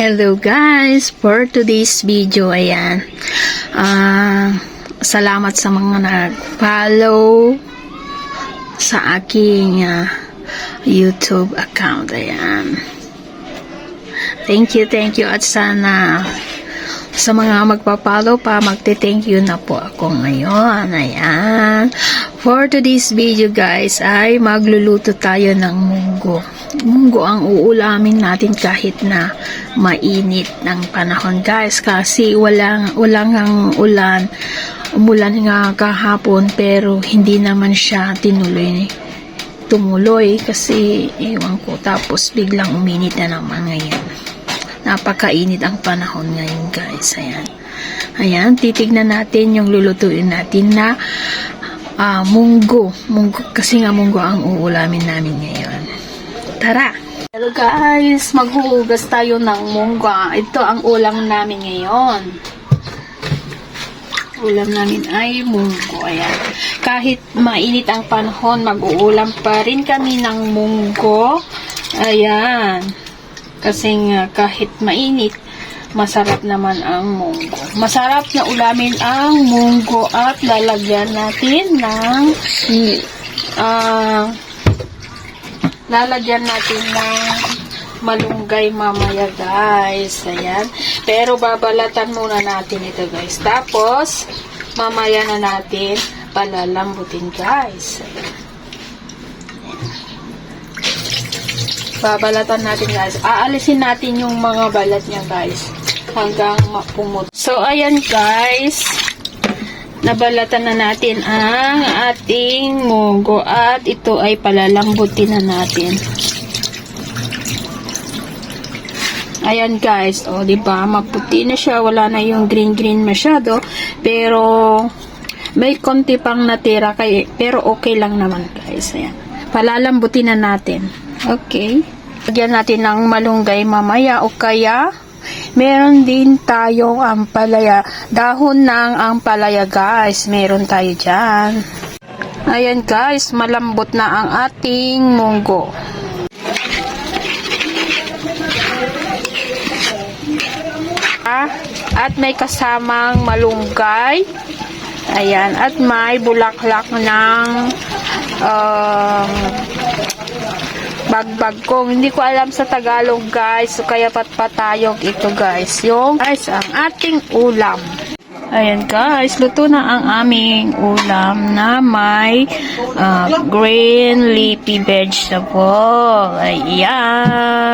Hello guys! For today's video, ayan. Ah, salamat sa mga nag-follow sa aking ah, YouTube account. Ayan. Thank you, thank you. At sana sa mga magpa-follow pa, magte-thank you na po ako ngayon. Ayan. For today's video guys, ay magluluto tayo ng munggo. Munggo ang uulamin natin kahit na mainit ng panahon guys. Kasi walang, walang ang ulan. Umulan nga kahapon pero hindi naman siya tinuloy tumuloy kasi ewan ko tapos biglang uminit na naman ngayon napakainit ang panahon ngayon guys ayan ayan titignan natin yung lulutuin natin na ah, munggo munggo kasi nga munggo ang uulamin namin ngayon tara Hello guys, maghuhugas tayo ng munggo. Ito ang ulam namin ngayon. Ulam namin ay munggo. Ayan. Kahit mainit ang panahon, mag-uulam pa rin kami ng munggo. Ayan. Kasi nga kahit mainit, masarap naman ang munggo. Masarap na ulamin ang munggo at lalagyan natin ng ah lalagyan natin ng malunggay mamaya guys. Ayan. Pero babalatan muna natin ito guys. Tapos, mamaya na natin palalambutin guys. Ayan. Babalatan natin guys. Aalisin natin yung mga balat niya guys. Hanggang mapumot. So, ayan guys. Nabalatan na natin ang ating munggo at ito ay palalambutin na natin. Ayan guys, oh 'di ba? Maputi na siya, wala na yung green green masyado, pero may konti pang natira kay pero okay lang naman guys. Ayan. Palalambutin na natin. Okay. Lagyan natin ng malunggay mamaya o kaya Meron din tayong ampalaya. Dahon ng ampalaya guys. Meron tayo dyan. Ayan guys, malambot na ang ating munggo. At may kasamang malunggay. Ayan. At may bulaklak ng bagbag kong hindi ko alam sa Tagalog guys. So kaya patpatayog ito guys. Yung guys ang ating ulam. Ayan guys. Luto na ang aming ulam na may uh, green leafy vegetable. Ayan